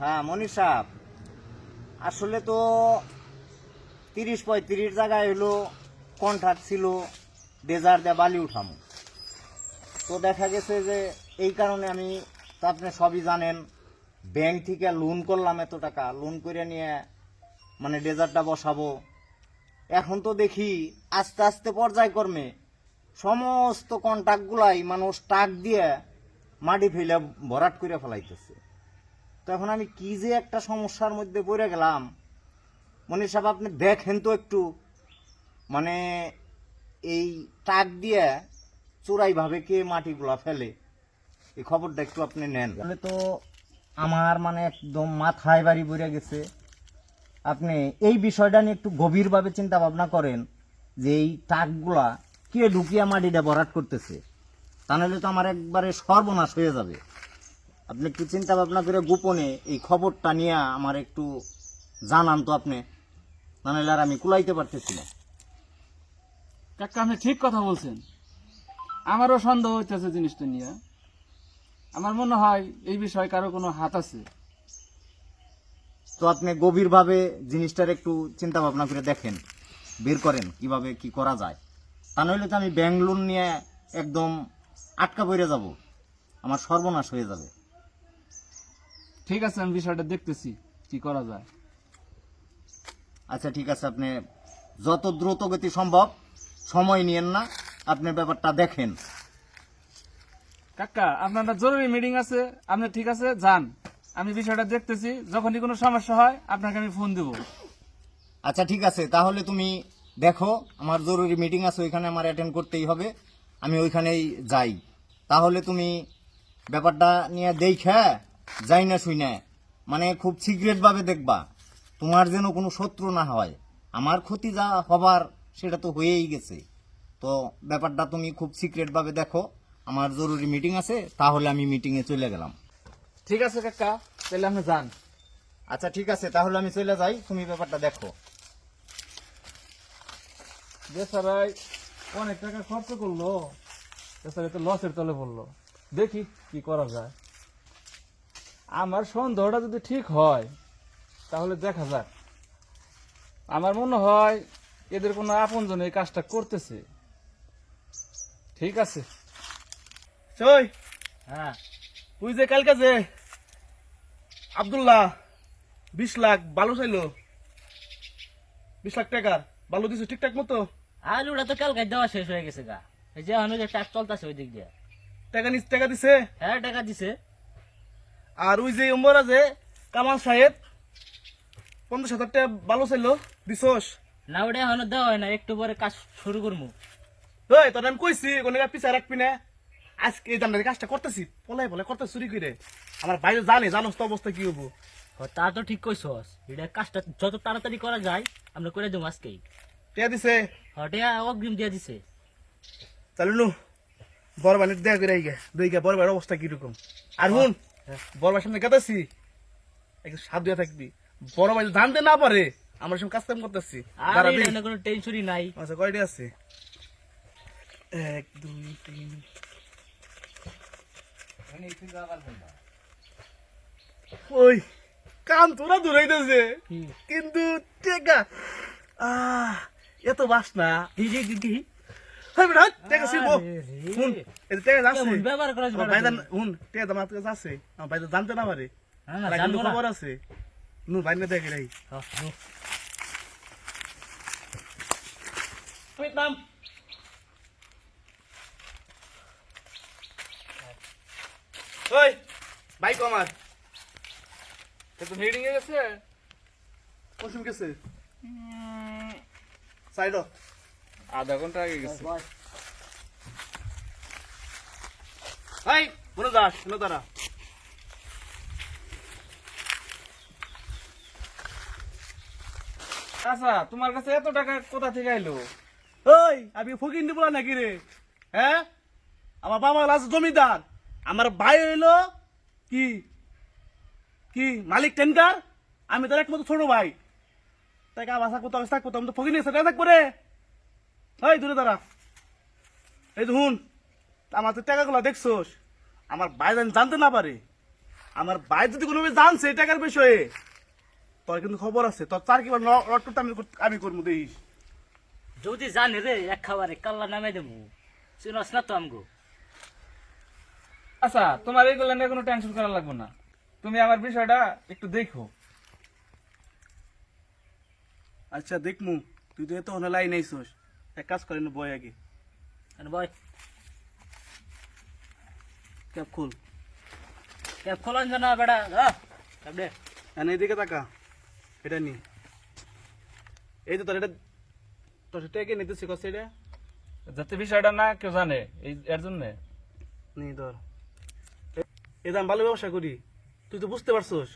হ্যাঁ মনীষ সাহেব। আসলে তো তিরিশ পঁয়ত্রিশ জায়গায় হলো কন্ট্রাক্ট ছিল ডেজার দিয়ে বালি উঠামো। তো দেখা গেছে যে এই কারণে আমি, তো আপনি সবই জানেন, ব্যাংক থেকে লোন করলাম এত টাকা লোন করে নিয়ে মানে ডেজারটা বসাবো। এখন তো দেখি আস্তে আস্তে পর্যায়ক্রমে সমস্ত কন্ট্রাক্টগুলাই মানুষ টাক দিয়ে মাটি ফেলে ভরাট করে ফেলাইতেছে। তো এখন আমি কি যে একটা সমস্যার মধ্যে পড়ে গেলাম। মনীষ সাহেব, আপনি দেখেন তো একটু। মানে এই টাক দিয়ে চোরাইভাবে কে মাটিগুলা ফেলে। এই খবরটা একটু আপনি নেন। তাহলে তো আমার মানে একদম মাথায় বাড়ি পড়ে গেছে। আপনি এই বিষয়টা নিয়ে একটু গভীরভাবে চিন্তা ভাবনা করেন যে এই টাকগুলা কে ঢুকিয়া মাটিটা ভরাট করতেছে। তা নাহলে তো আমার একবারে সর্বনাশ হয়ে যাবে। আপনি কি চিন্তা ভাবনা করে গোপনে এই খবরটা নিয়ে আমার একটু জানান তো আপনি। নাহলে আর আমি কুলাইতে পারতেছি না। কাকা আপনি ঠিক কথা বলছেন। আমারও সন্দেহ হইতেছে জিনিসটা নিয়ে। আমার মনে হয় এই বিষয়ে কারও কোনো হাত আছে। তো আপনি গভীরভাবে জিনিসটার একটু চিন্তা ভাবনা করে দেখেন বের করেন কীভাবে কি করা যায়। তা নইলে তো আমি লোন নিয়ে একদম আটকা পড়ে যাব। আমার সর্বনাশ হয়ে যাবে। ঠিক আছে আমি বিষয়টা দেখতেছি কি করা যায়। আচ্ছা ঠিক আছে আপনি যত দ্রুত গতি সম্ভব সময় নিয়েন না আপনি ব্যাপারটা দেখেন। কাকা আপনার একটা জরুরি মিটিং আছে আপনি ঠিক আছে যান। আমি বিষয়টা দেখতেছি যখনই কোনো সমস্যা হয় আপনাকে আমি ফোন দেবো। আচ্ছা ঠিক আছে তাহলে তুমি দেখো আমার জরুরি মিটিং আছে ওইখানে আমার অ্যাটেন্ড করতেই হবে আমি ওইখানেই যাই। তাহলে তুমি ব্যাপারটা নিয়ে দেখা যাই না শুই না মানে খুব সিক্রেট ভাবে দেখবা, তোমার যেন কোনো শত্রু না হয়। আমার ক্ষতি যা হবার, সেটা তো হয়েই গেছে। তো ব্যাপারটা তুমি খুব সিক্রেট ভাবে দেখো, আমার জরুরি মিটিং আছে, তাহলে আমি মিটিংয়ে চলে গেলাম। ঠিক আছে কাকা, তাহলে আপনি যান। আচ্ছা ঠিক আছে, তাহলে আমি চলে যাই, তুমি ব্যাপারটা দেখো। বেচারাই অনেক টাকা খরচ করল। বেচারাই তো লসের তলে পড়ল। দেখি কি করা যায়। আমার সন্দেহটা যদি ঠিক হয় তাহলে দেখা যাক। আমার মনে হয় এদের কোনো আপনজন এই কাজটা করতেছে। ঠিক আছে? হ্যাঁ। তুই যে কালকে যে আব্দুল্লাহ বিশ লাখ বালু চাইলো বিশ লাখ টাকার বালু দিছো ঠিকঠাক মতো? আলুটা তো কালকে দেওয়া শেষ হয়ে গেছে গা। এই যে এখন ওই যে টাক চলতেছে ওই দিক দিয়ে। টাকা নিচ টাকা দিছে? হ্যাঁ টাকা দিছে। আর ওই যে উম্বরা আছে কামাল সাহেব পঞ্চাশ হাজার টাকা বালু চাইলো দিছোস? না ওটা এখনও দেওয়া হয় না একটু পরে কাজ শুরু করব ওই তোর আমি কইছি কোনো পিছায় রাখবি না। আজকে এই দামটা কাজটা করতেছি পলাই পলাই করতে চুরি করে। আমার বাইরে জানে জানোস তো অবস্থা কি হব। তা তো ঠিক কইছস এটা কাজটা যত তাড়াতাড়ি করা যায় আমরা করে দেবো আজকেই। টাকা দিছে? হটে অগ্রিম দিয়ে দিছে। তাহলে নু বড় দেখা করে আইগে দুই গা বড় বাড়ির অবস্থা কীরকম। আর হুন বড় বাড়ির সামনে কাটাছি একটু সাবধানে থাকবি। বড় বাড়ি জানতে না পারে আমরা সব কাজ কাম করতেছি। আর এটা কোনো টেনশনই নাই। আচ্ছা কয়টা আছে? এক দুই তিন। ওই কান তোরা দূরাইতেছে কিন্তু টেকা আহ এত বাস না। জানতে না পারে। খবর আছে। নু ভাই না দেখে রাই। নাম। ওই বাইক আমার। তো মিটিং এ গেছে। কসুম গেছে। সাইড আধা ঘণ্টা আগে গেছে। হাই মনে যাস শুনো তারা আচ্ছা তোমার কাছে এত টাকা কোথা থেকে আইলো? ওই আমি ফকির দিব নাকি রে? হ্যাঁ? আমার বাবা আছে জমিদার। আমার ভাই হইল কি? কি মালিক টেন্ডার? আমি তার একমাত্র ছোট ভাই। টাকা বাসা কোথাও থাকব আমি তো ফকির নিয়ে সেটা থাকব রে। ওই দূরে দাঁড়া। এই হুন আমার তো টাকাগুলো দেখছোস। আমার ভাই যেন জানতে না পারে। আমার ভাই যদি কোনো জানছে এই টাকার বিষয়ে? তোর কিন্তু খবর আছে। তোর চার কিবার রটটা আমি আমি করব দেখিস। যদি জানি রে এক খাবারে কাল্লা নামে দেবো। চিনস না তো আমগো। আচ্ছা তোমার এইগুলো নিয়ে কোনো টেনশন করা লাগবে না। তুমি আমার বিষয়টা একটু দেখো। আচ্ছা দেখমু। তুই তো এত হনে লাইন আইসোস। এক কাজ করেন বয় আগে। বয়। ক্যাব খুল। খোলন বেড়া হ্যাঁ ক্যাব দে। এনে এদিকে তাকা। এটা নি। এই তো তোর এটা তোর সেটা কে এটা? যাতে বিষয়টা না কেউ জানে এই এর জন্য। নি ধর। এই দাম ভালো ব্যবসা করি। তুই তো বুঝতে পারছোস।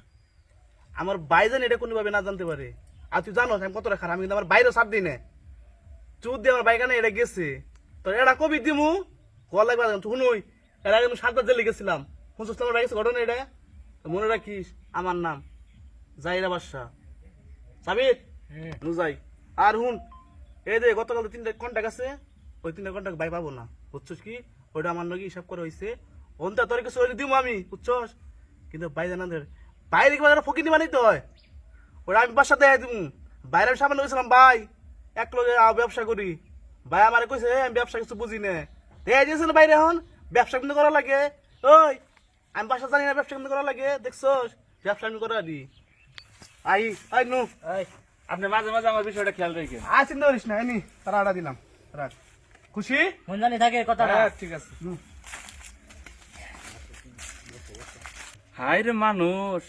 আমার বাইজান এটা কোনোভাবে না জানতে পারে। আর তুই জানো আমি কতটা খারাপ আমি কিন্তু আমার বাইরে সাপ দিই না চুপ দিয়ে আমার বাইকানে এটা গেছে। তোর এটা কবি দিমু? কল লাগবে তুই শুনুই। এর আগে আমি সাতবার জেলে গেছিলাম শুনছিস তোমার বাইক ঘটনা এটা। মনে রাখিস আমার নাম জাইরা বাদশা সাবিত? নু যাই আর হুন এই দে গতকাল তিনটা কন্টাক্ট আছে ওই তিনটা কন্টাক্ট বাই পাবো না। বুঝছস কি? ওইটা আমার নাকি হিসাব করে হইছে। অন্তা তোর কিছু দিমু আমি বুঝছস? কিন্তু বাইরে না ধর বাইরে কি বাজারে ফকিনি বানাইতে হয়? ওরা আমি বাসা দেয় দিমু। বাইরে আমি সামনে গেছিলাম ভাই। এক লগে আ, ব্যবসা করি। ভাই আমার কইছে আমি ব্যবসা কিছু বুঝি না। দেয় দিয়েছিল বাইরে এখন। ব্যবসা কিন্তু করা লাগে। ওই আমি বাসা জানি না ব্যবসা কিন্তু করা লাগে দেখছ ব্যবসা আমি করা দি। আই আই নু। আপনি মাঝে মাঝে আমার বিষয়টা খেয়াল রেখে আর চিন্তা করিস না এনি তারা আডা দিলাম রাখ। খুশি? মন জানি থাকে কথাটা। হ্যাঁ ঠিক আছে। হাই রে মানুষ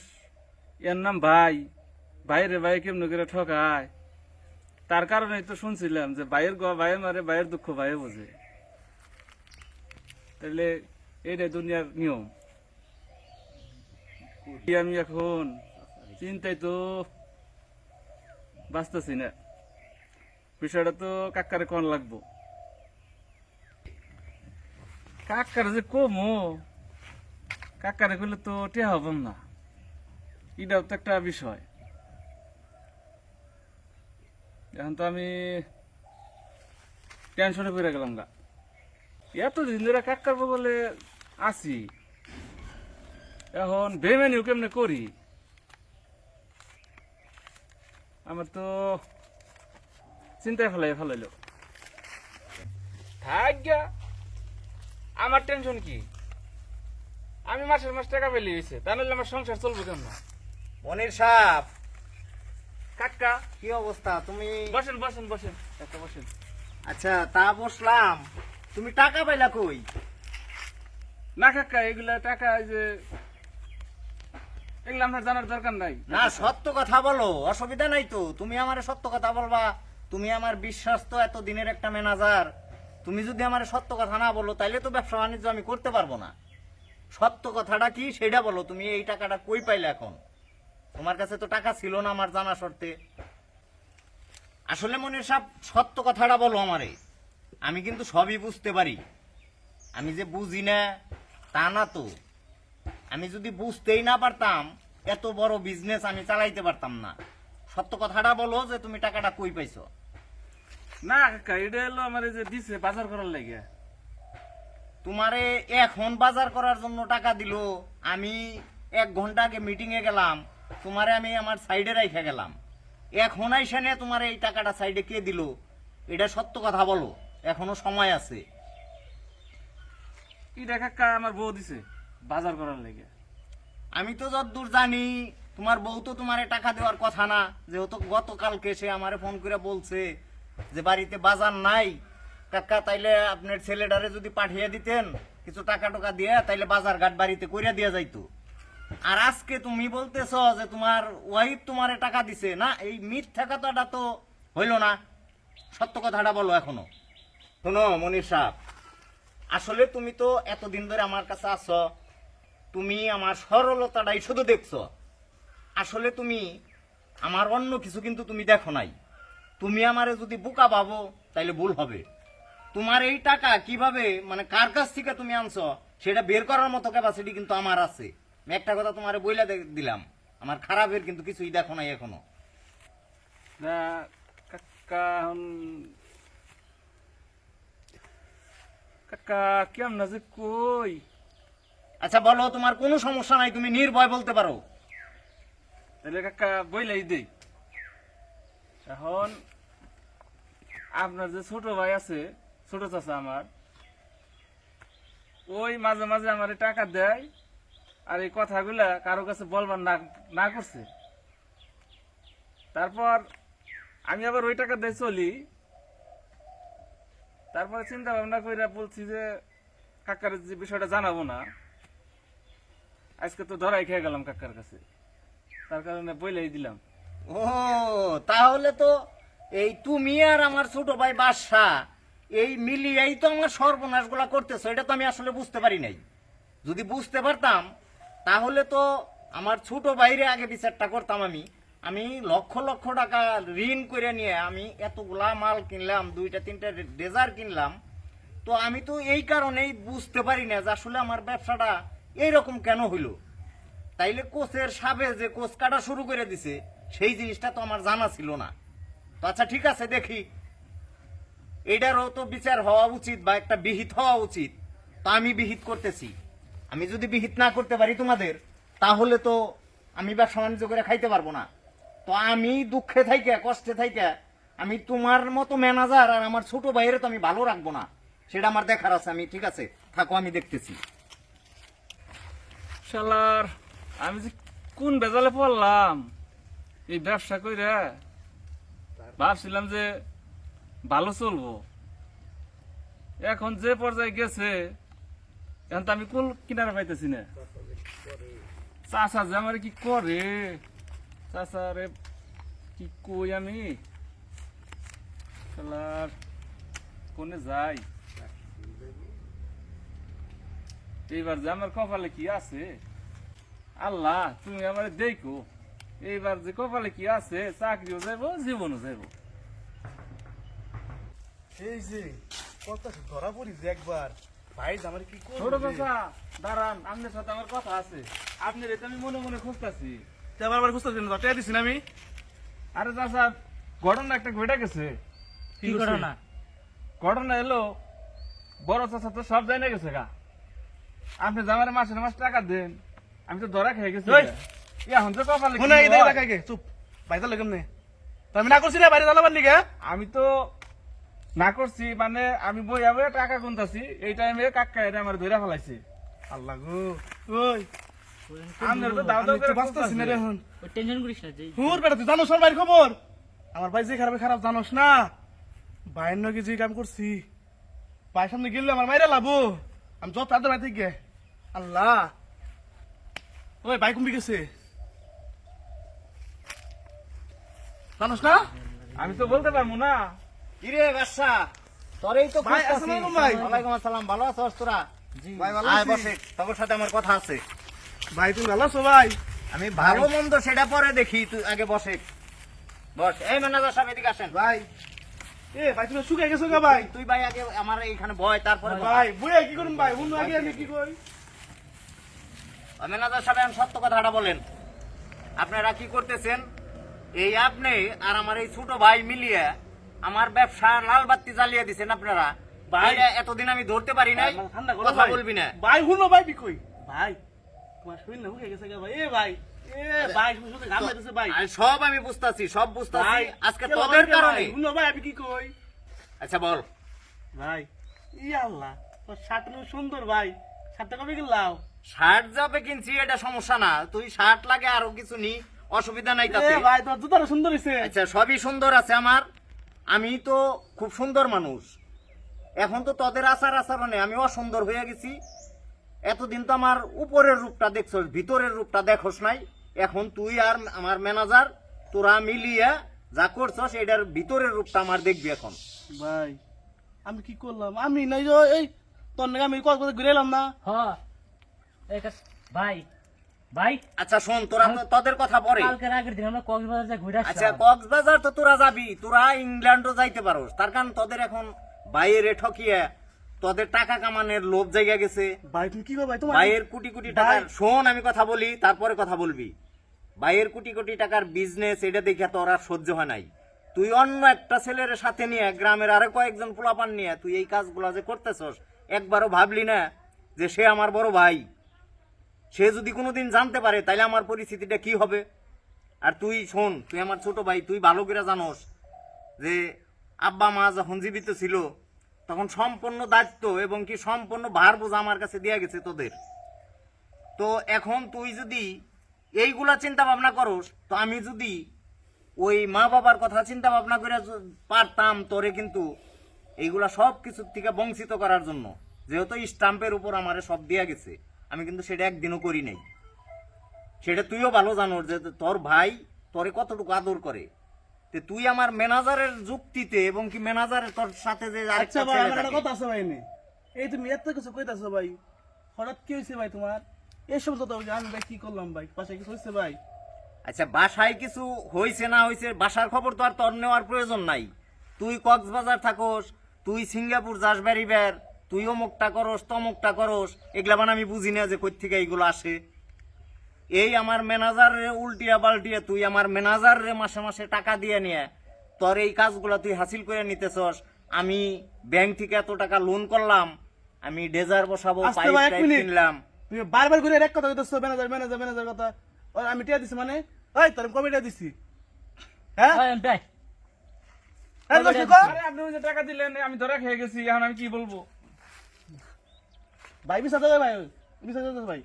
এর নাম ভাই। ভাইরে ভাই কেমন করে ঠকায়? তার কারণে তো শুনছিলাম যে ভাইয়ের গোয়া ভাইয়ে মারে ভাইয়ের দুঃখ ভাইয়ে বোঝে। তাহলে এইটাই দুনিয়ার নিয়ম। আমি এখন? চিন্তায় তো বাঁচতেছি না। বিষয়টা তো কাকারে কন লাগবো? কাকার যে কমো, কাকারে করলে তো টেহা হবাম না। এটাও তো একটা বিষয়। এখন তো আমি টেনশনে পড়ে গেলাম গা। এতদিন ধরে কাকার বলে আছি এখন বেমেনিও কেমনে করি? আমার তো চিন্তায় ফেলাই ফেলাইলো। থাক গা আমার টেনশন কি? আমি মাসের মাস টাকা পেলে হয়েছে তা নাহলে আমার সংসার চলবে কেমন? মনির সাপ কাকা কি অবস্থা? তুমি বসেন বসেন বসেন। একটা বসেন। আচ্ছা তা বসলাম। তুমি টাকা পাইলা কই? না কাকা এগুলা টাকা যে এগুলো আপনার জানার দরকার নাই। না সত্য কথা বলো অসুবিধা নাই তো। তুমি আমার সত্য কথা বলবা। তুমি আমার বিশ্বস্ত এত দিনের একটা ম্যানেজার। তুমি যদি আমার সত্য কথা না বলো তাইলে তো ব্যবসা বাণিজ্য আমি করতে পারব না। সত্য কথাটা কি সেটা বলো। তুমি এই টাকাটা কই পাইলে এখন? তোমার কাছে তো টাকা ছিল না আমার জানা শর্তে। আসলে মনে সব সত্য কথাটা বলো আমারে। আমি কিন্তু সবই বুঝতে পারি। আমি যে বুঝি না তা না তো। আমি যদি বুঝতেই না পারতাম এত বড় বিজনেস আমি চালাইতে পারতাম না। সত্য কথাটা বলো যে তুমি টাকাটা কই পাইছো? না কাকা এটা হলো আমার যে দিছে বাজার করার লাগে। তোমারে এখন বাজার করার জন্য টাকা দিল আমি এক ঘণ্টা আগে মিটিং এ গেলাম তোমারে আমি আমার সাইডে রাইখা গেলাম। এখন আইসানে তোমার এই টাকাটা সাইডে কে দিল? এটা সত্য কথা বলো। এখনও সময় আছে। এটা কাকা আমার বউ দিছে? বাজার করার লাগে। আমি তো যতদূর জানি তোমার বউ তো তোমারে টাকা দেওয়ার কথা না। যেহেতু গতকালকে সে আমারে ফোন করে বলছে যে বাড়িতে বাজার নাই কাকা তাইলে আপনার ছেলেটারে যদি পাঠিয়ে দিতেন কিছু টাকা টাকা দিয়ে তাইলে বাজার ঘাট বাড়িতে কইরা দিয়া যাইতো। আর আজকে তুমি বলতেছ যে তোমার ওয়াইফ তোমারে টাকা দিছে। না এই মিথ্যা কথাটা তো হইল না। সত্য কথাটা বলো এখনও। শোনো মনির সাহ আসলে তুমি তো এতদিন ধরে আমার কাছে আছো, তুমি আমার সরলতাটাই শুধু দেখছ। আসলে তুমি আমার অন্য কিছু কিন্তু তুমি দেখো নাই। তুমি আমারে যদি বোকা ভাবো, তাইলে ভুল হবে। তোমার এই টাকা কীভাবে মানে কার কাছ থেকে তুমি আনছো, সেটা বের করার মতো ক্যাপাসিটি কিন্তু আমার আছে। আমি একটা কথা তোমারে বইলা দিলাম, আমার খারাপের কিন্তু কিছুই দেখো নাই এখন কাকা কেমন যে কই? আচ্ছা বলো তোমার কোনো সমস্যা নাই তুমি নির্ভয় বলতে পারো। তাহলে কাকা বইলেই দেই। এখন আপনার যে ছোট ভাই আছে ছোট চাচা আমার ওই মাঝে মাঝে আমার টাকা দেয় আর এই কথাগুলা কারও কাছে বলবার না না করছে। তারপর আমি আবার ওই টাকা দিয়ে চলি। তারপরে চিন্তা ভাবনা করে বলছি যে, কাকার যে বিষয়টা জানাব না, আজকে তো ধরাই খেয়ে গেলাম কাকার কাছে। তার কারণে বইলেই দিলাম। ও, তাহলে তো এই তুমি আর আমার ছোট ভাই বাদশা, এই মিলিয়েই তো আমার সর্বনাশগুলা করতেছো, এটা তো আমি আসলে বুঝতে পারি নাই। যদি বুঝতে পারতাম, তাহলে তো আমার ছোট ভাইরে আগে বিচারটা করতাম আমি। আমি লক্ষ লক্ষ টাকা ঋণ করে নিয়ে আমি এতগুলা মাল কিনলাম, দুইটা, তিনটা ডেজার কিনলাম। তো আমি তো এই কারণেই বুঝতে পারি না যে আসলে আমার ব্যবসাটা এইরকম কেন হইল। তাইলে কোচের সাবে যে কোচ কাটা শুরু করে দিছে, সেই জিনিসটা তো আমার জানা ছিল না। তো আচ্ছা ঠিক আছে, দেখি। এটারও তো বিচার হওয়া উচিত বা একটা বিহিত হওয়া উচিত। তা আমি বিহিত করতেছি। আমি যদি বিহিত না করতে পারি তোমাদের, তাহলে তো আমি ব্যবসা বাণিজ্য করে খাইতে পারব না। তো আমি দুঃখে থাইকা, কষ্টে থাইকা, আমি তোমার মতো ম্যানেজার আর আমার ছোট ভাইয়ের তো আমি ভালো রাখব না। সেটা আমার দেখার আছে, আমি ঠিক আছে, থাকো, আমি দেখতেছি। শালার, আমি যে কোন বেজালে পড়লাম? এই ব্যবসা কইরা? ভাবছিলাম যে ভালো চলবো। এখন যে পর্যায়ে গেছে, এখন তো আমি কোন কিনারে পাইতেছি না। চাষা যে আমার কি করে? চাষা রে কি কই আমি? শালার কোনে যাই? এইবার যে আমার কপালে কি আছে? আল্লাহ তুমি আমার দেখো। এইবার যে কপালে কি আছে চাকরিও যাইব জীবনও যাইব। এই যে কত ধরা পড়ি যে একবার। ভাই আমার কি ছোট চাচা দাঁড়ান আপনার সাথে আমার কথা আছে। আপনার এটা আমি মনে মনে খুঁজতেছি। আবার না দিছি না আমি। আরে চাচা ঘটনা একটা ঘটে গেছে। কি ঘটনা? ঘটনা এলো বড় চাচা তো সব জানে গেছে গা। আপনি জামার মাসের মাস টাকা দেন আমি তো ধরা খেয়ে গেছি। এখন তো কপালে? দেখে চুপ। বাইরে লাগে কেমনে? তো আমি না করছি না বাইরে জ্বালাবার লিগে? আমি তো না করছি মানে আমি বই টাকা গুনতাছি। এই টাইমে কাকা এটা আমার ধরে ফেলাইছে। আল্লাহ গো। ওই! আপনার তো দাও দাও আমি করে তো না রে এখন টেনশন করিস না যে হুর বেটা তুই জানোস আমার বাড়ির খবর? আমার ভাই যে খারাপ খারাপ জানোস না? ভাইয়ের নগে যে কাম করছি ভাইয়ের সামনে গেলে আমার মাইরা লাবো আমি যত তাদের বাড়িতে গে আল্লাহ। ওই ভাই কমবি গেছে। জানোস না? আমি তো বলতে পারব না। কিরে বাদশা তোরই তো ভাই, আসসালামু আলাইকুম। ভাই। ওয়ালাইকুম আসসালাম ভালো আছোস তোরা? ভাই ভালো আছি। বসে তোর সাথে আমার কথা আছে। ভাই তুমি ভালো আছো ভাই? আমি ভালো মন্দ সেটা পরে দেখি তুই আগে বসে বস এই ম্যানেজার সাহেব এদিকে আসেন। ভাই এ ভাই তুমি শুকাই গেছো গা ভাই। তুই ভাই আগে আমার এইখানে ভয় তারপরে ভাই বুয়া কি করুন ভাই? হুন আগে আমি কি করি? ম্যানেজার সাহেব এখন সত্য কথাটা বলেন। আপনারা কি করতেছেন? এই আপনি আর আমার এই ছোট ভাই মিলিয়ে আমার ব্যবসা লাল বাতি জ্বালিয়ে দিছেন আপনারা। ভাই। এতদিন আমি ধরতে পারি নাই ঠান্ডা কথা বলবি না। ভাই হুনো ভাই কি ভাই সব আমি বুঝতাছি সব বুঝতাছি। আজকে তোদের কারণে। ভাই? আমি কি কই? আচ্ছা বল। ভাই ই আল্লাহ তোর শার্ট সুন্দর ভাই। শার্টটা কবে কিনলাও? শার্ট যাবে কিনছি এটা সমস্যা না। তুই শার্ট লাগে আরও কিছু নি অসুবিধা নাই তাতে। ভাই তোর জুতাটা সুন্দর হইছে। আচ্ছা সবই সুন্দর আছে আমার। আমি তো খুব সুন্দর মানুষ। এখন তো তোদের আচার আচরণে আমি অসুন্দর হয়ে গেছি। এতদিন তো আমার উপরের রূপটা দেখছস ভিতরের রূপটা দেখোস নাই। এখন তুই আর আমার ম্যানেজার তোরা মিলিয়ে যা করছস এটার ভিতরের রূপটা আমার দেখবি এখন। ভাই আমি কি করলাম? আমি নাই যে এই তোর নাকি আমি কত ঘুরে এলাম না? হ। এই ভাই ভাই। আচ্ছা শোন তোরা তোদের কথা পরে। কালকের আগের দিন আমরা কক্সবাজার যা ঘুরে আচ্ছা কক্সবাজার তো তোরা যাবি তোরা ইংল্যান্ডও যাইতে পারোস। তার কারণ তোদের এখন বাইরে ঠকিয়ে তোদের টাকা কামানোর লোভ জায়গা গেছে। ভাই তুমি কি ভাই? তোমার বাইয়ের কোটি কোটি টাকা শোন আমি কথা বলি তারপরে কথা বলবি। বাইয়ের কোটি কোটি টাকার বিজনেস এটা দেখে তোর আর সহ্য হয় নাই। তুই অন্য একটা ছেলের সাথে নিয়ে গ্রামের আরও কয়েকজন পোলাপান নিয়ে তুই এই কাজগুলো যে করতেছস একবারও ভাবলি না যে সে আমার বড় ভাই? সে যদি কোনোদিন জানতে পারে তাহলে আমার পরিস্থিতিটা কি হবে? আর তুই শোন তুই আমার ছোট ভাই তুই ভালো করে জানোস যে আব্বা মা যখন জীবিত ছিল তখন সম্পূর্ণ দায়িত্ব এবং কি সম্পূর্ণ ভার বোঝা আমার কাছে দেওয়া গেছে তোদের। তো এখন তুই যদি এইগুলা চিন্তা ভাবনা করস, তো আমি যদি ওই মা বাবার কথা চিন্তা ভাবনা করে পারতাম তোরে কিন্তু এইগুলা সব কিছুর থেকে বঞ্চিত করার জন্য। যেহেতু স্টাম্পের উপর আমারে সব দেওয়া গেছে, আমি কিন্তু সেটা একদিনও করি নাই। সেটা তুইও ভালো জানোস যে তোর ভাই তোরে কতটুকু আদর করে। তুই আমার ম্যানেজারের যুক্তিতে এবং কি ম্যানেজারের তোর সাথে যে আচ্ছা ভাই আমার একটা কথা আছে ভাই নে। এই তুমি এত কিছু কইতাছো ভাই হঠাৎ কি হয়েছে ভাই তোমার? সমস্ত তো আমি ভাই কি করলাম ভাই? পাশে কিছু হয়েছে ভাই? আচ্ছা বাসায় কিছু হয়েছে না হইছে বাসার খবর তো আর তোর নেওয়ার প্রয়োজন নাই। তুই কক্সবাজার থাকোস তুই সিঙ্গাপুর যাস বেরিবার তুই অমুকটা করস তমুকটা করস এগুলা মানে আমি বুঝি না যে কই থেকে এইগুলো আসে। এই আমার ম্যানেজার রে উল্টিয়া পাল্টিয়া তুই আমার ম্যানেজার রে মাসে মাসে টাকা দিয়ে নিয়ে তোর এই কাজগুলো তুই হাসিল করে নিতেছস। আমি ব্যাংক থেকে এত টাকা লোন করলাম আমি ডেজার বসাবো পাইপ ভাই। কিনলাম। তুমি বারবার করে এক কথা কইতাছো ম্যানেজার ম্যানেজার ম্যানেজার কথা। ওই আমি টিয়া দিছি মানে? ওই তোর কবে টিয়া দিছি। হ্যাঁ? হয়, কর। আরে আপনি ওই যে টাকা দিলেন আমি ধরা খেয়ে গেছি এখন আমি কি বলব? ভাই বিশা দেবে ভাই বিশা দেবে ভাই।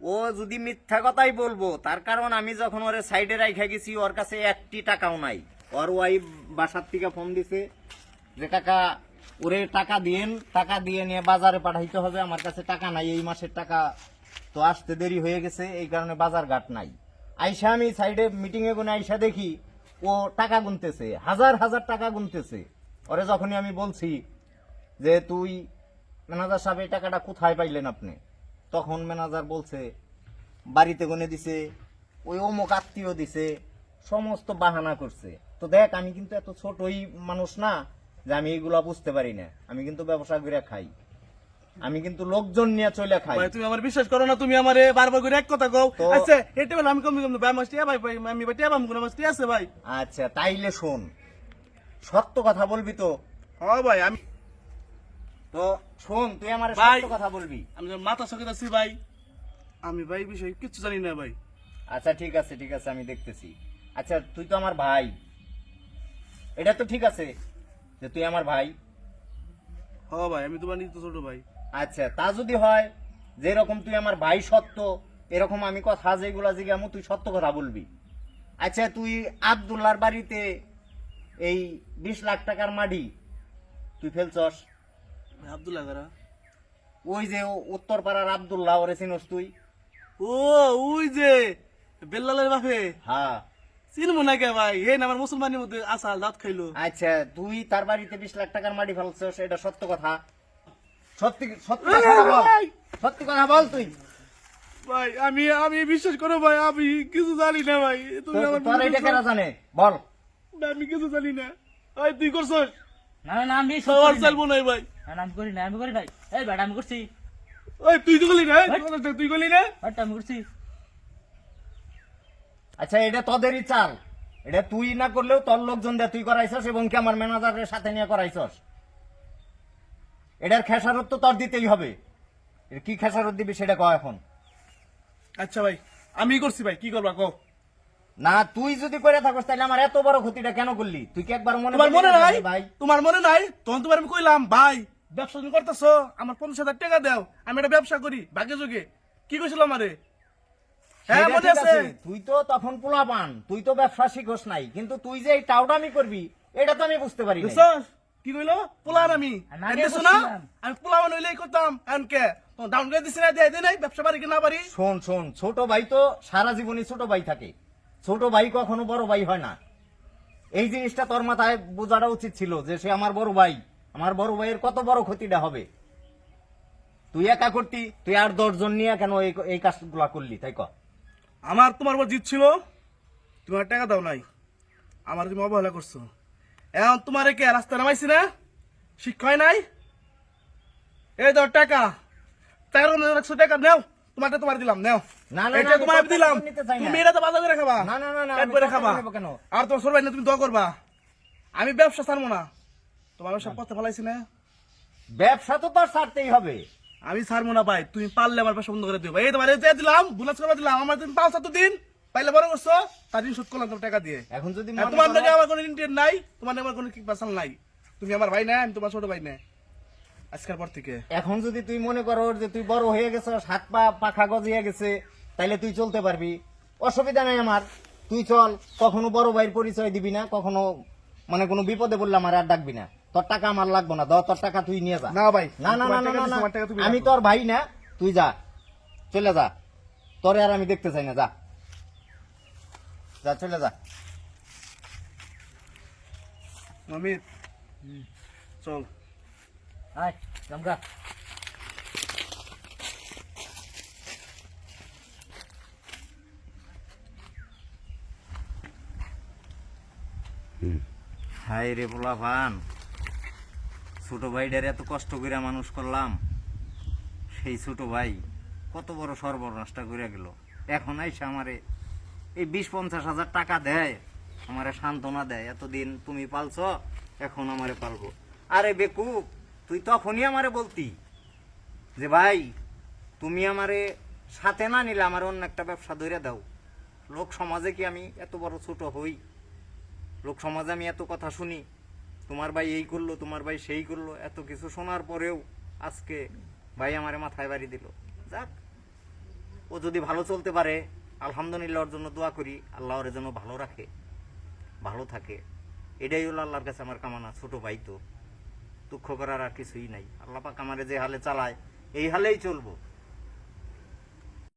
ও যদি মিথ্যা কথাই বলব, তার কারণ আমি যখন ওরে সাইডে রাইখা গেছি, ওর কাছে একটি টাকাও নাই। ওর ওয়াইফ বাসার থেকে ফোন দিছে যে, কাকা, ওরে টাকা দিয়েন, টাকা দিয়ে নিয়ে বাজারে পাঠাইতে হবে, আমার কাছে টাকা নাই, এই মাসের টাকা তো আসতে দেরি হয়ে গেছে, এই কারণে বাজার ঘাট নাই। আইসা আমি সাইডে মিটিং এ গুনে আইসা দেখি, ও টাকা গুনতেছে, হাজার হাজার টাকা গুনতেছে। ওরে যখনই আমি বলছি যে, তুই ম্যানেজার সাহেব, এই টাকাটা কোথায় পাইলেন আপনি? তখন ম্যানেজার বলছে বাড়িতে গনে দিছে ওই অমুক আত্মীয় দিছে সমস্ত বাহানা করছে। তো দেখ আমি কিন্তু এত ছোটই মানুষ না যে আমি এইগুলা বুঝতে পারি না। আমি কিন্তু ব্যবসা করে খাই। আমি কিন্তু লোকজন নিয়ে চলে খাই। ভাই তুমি আমার বিশ্বাস করো না তুমি আমারে বারবার করে এক কথা কও। আচ্ছা এটা বলে আমি কম কম ভাই মাস ভাই ভাই আমি ভাই টিয়া পাবো কোনো আছে ভাই। আচ্ছা তাইলে শোন সত্য কথা বলবি তো? হ্যাঁ ভাই আমি তো শোন তুই আমার ভাই। সত্য কথা বলবি। আমি মাথা সকেত আছি ভাই। আমি ভাই বিষয় কিচ্ছু জানি না ভাই। আচ্ছা ঠিক আছে ঠিক আছে আমি দেখতেছি। আচ্ছা তুই তো আমার ভাই। এটা তো ঠিক আছে যে তুই আমার ভাই। হ্যাঁ ভাই আমি তোমার নিজে ছোট ভাই। আচ্ছা তা যদি হয় যেরকম তুই আমার ভাই সত্য এরকম আমি কথা যেগুলা জিজ্ঞামু তুই সত্য কথা বলবি। আচ্ছা তুই আবদুল্লার বাড়িতে এই বিশ লাখ টাকার মাডি তুই ফেলছস? আব্দুল্লাহ ওই যে উত্তর পাড়ার আবদুল্লাহ ওরে চিনস তুই। ও ওই যে বেল্লালের বাপে? হ্যাঁ। চিনবো না কে ভাই? হে আমার মুসলমানের মধ্যে আসাল দাঁত খাইলো। আচ্ছা তুই তার বাড়িতে বিশ লাখ টাকার মাটি ফেলছস এটা সত্য কথা। সত্যি সত্যি কথা বল। সত্যি কথা বল তুই। ভাই আমি আমি বিশ্বাস করো ভাই আমি কিছু জানি না ভাই। তুমি আমার তোর এটা কেন জানে? বল। আমি কিছু জানি না। ভাই তুই করছস? না না, আমি সব সবার। চালবো নাই। ভাই। না, আমি করি না আমি করি নাই। এই বেটা আমি করছি। ওই তুই তো গলি না তুই গলি না। হ্যাঁ আমি করছি। আচ্ছা এটা তোদেরই চাল। এটা তুই না করলেও তোর লোকজন দিয়ে তুই করাইছস এবং কি আমার ম্যানেজারের সাথে নিয়ে করাইছস? এটার খেসারত তো তোর দিতেই হবে। এর কি খেসারত দিবি সেটা কয় এখন। আচ্ছা ভাই আমি করছি ভাই কি করবা কও? না তুই যদি করে থাকস তাহলে আমার এত বড় ক্ষতিটা কেন করলি? তুই কি একবার মনে তোমার মনে নাই? ভাই? তোমার মনে নাই? তখন তোমার আমি কইলাম ভাই ব্যবসা তুমি করতেছো আমার পঞ্চাশ হাজার টাকা দাও আমি একটা ব্যবসা করি ভাগ্যে যুগে। কি কইছিল আমারে? হ্যাঁ মনে আছে? তুই তো তখন পোলা পান তুই তো ব্যবসা শিখস নাই কিন্তু তুই যে এই টাউডামি করবি এটা তো আমি বুঝতে পারি। বুঝছস? কি কইলো? পোলার আমি। না করছিলাম। আমি পোলা হইলেই করতাম এখন কে? ডাউন করে দিছি না দিয়ে নাই ব্যবসা পারি কি না পারি শোন শোন ছোট ভাই তো সারা জীবনই ছোট ভাই থাকে। ছোট ভাই কখনো বড় ভাই হয় না। এই জিনিসটা তোর মাথায় বোঝাটা উচিত ছিল যে সে আমার বড় ভাই। আমার বড় ভাইয়ের কত বড় ক্ষতিটা হবে? তুই একা করতি, তুই আর দশজন নিয়ে কেন এই কাজগুলা করলি, তাই ক? আমার তোমার উপর জিত ছিল, তোমার টাকা দাও নাই। আমার তুমি অবহেলা করছ। এখন তোমার কে, রাস্তা নামাইছি না? শিক্ষা হয় নাই? এই দাও টাকা, তেরো একশো টাকা নেও, তোমারটা তোমার দিলাম, নেও। না, না, না, এটা আমি তোমার কথা দিলাম নিতে চাই না। তুমি এটা তো বাজার করে খাবা। না, না, না, না, পেট ভরে খাবা। কেন? আর তোমার সরবাই না তুমি দোয়া করবা। আমি ব্যবসা ছাড়বো না। তোমার সব কথা ফেলাইছি না। ব্যবসা তো তোর ছাড়তেই হবে। আমি ছাড়বো না ভাই। তুমি পারলে আমার ব্যবসা বন্ধ করে দিও। এই তোমার যে দিলাম বুলাস করে দিলাম আমার তুমি পাঁচ সাত দিন পাইলে বড় করছ তার দিন করলাম টাকা দিয়ে। এখন যদি তোমার নাকি আমার কোনো ইন্টারেস্ট নাই তোমার নাকি আমার কোনো কিক পাসাল নাই। তুমি আমার ভাই না আমি তোমার ছোট ভাই না। আজকের পর থেকে। এখন যদি তুই মনে করো যে তুই বড় হয়ে গেছে হাত পা পাখা গজিয়ে গেছে তাইলে তুই চলতে পারবি। অসুবিধা নাই আমার। তুই চল কখনো বড় ভাইয়ের পরিচয় দিবি না কখনো মানে কোনো বিপদে বললে আমার আর ডাকবি না। তোর টাকা আমার লাগবে না ধর তোর টাকা তুই নিয়ে যা। না ভাই না না না না না, আমি তোর ভাই না তুই যা চলে যা। তোরে আর আমি দেখতে চাই না যা। যা চলে যা। অমিত চল। আয় জামগা হাই রে পোলা ভান ছোট ভাইটার এত কষ্ট করে মানুষ করলাম। সেই ছোট ভাই কত বড় সর্বনাশটা করে গেল। এখন আইসা আমারে এই বিশ পঞ্চাশ হাজার টাকা দেয়, আমারে সান্ত্বনা দেয়, এতদিন তুমি পালছ, এখন আমারে পালবো। আরে বেকু, তুই তখনই আমারে বলতি যে, ভাই, তুমি আমারে সাথে না নিলে আমার অন্য একটা ব্যবসা ধরে দাও। লোক সমাজে কি আমি এত বড় ছোট হই? লোক সমাজে আমি এত কথা শুনি, তোমার ভাই এই করল, তোমার ভাই সেই করল, এত কিছু শোনার পরেও আজকে ভাই আমারে মাথায় বাড়ি দিল। যাক, ও যদি ভালো চলতে পারে, আলহামদুলিল্লাহ ওর জন্য দোয়া করি, আল্লাহ ওর যেন ভালো রাখে, ভালো থাকে। এটাই হলো আল্লাহর কাছে আমার কামনা, ছোট ভাই তো। দুঃখ করার আর কিছুই নাই। আল্লাহ পাক আমারে যে হালে চালায়, এই হালেই চলবো।